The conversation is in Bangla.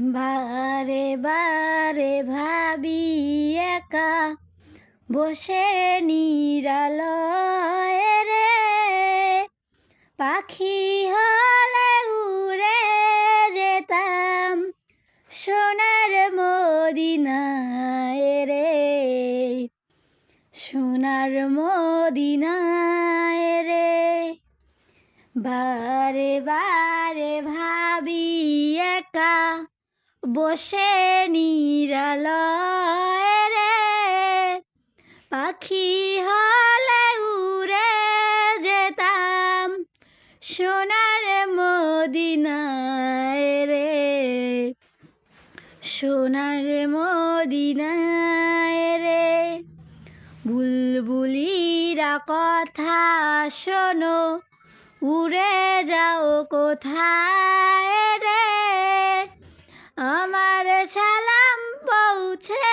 বারে বারে ভাবি একা, বসে নিরালয় রে। পাখি হলে উড়ে যেতাম সোনার মদিনায় রে। সোনার মদিনায় রে। বারে বারে ভাবি বসে নিরালয় রে। পাখি হলে উড়ে যেতাম সোনার মদিনায় রে। সোনার মদিনায় রে। বুলবুলিরা কথা শোনো, উড়ে যাও কোথায়? আমার ছালাম পৌঁছে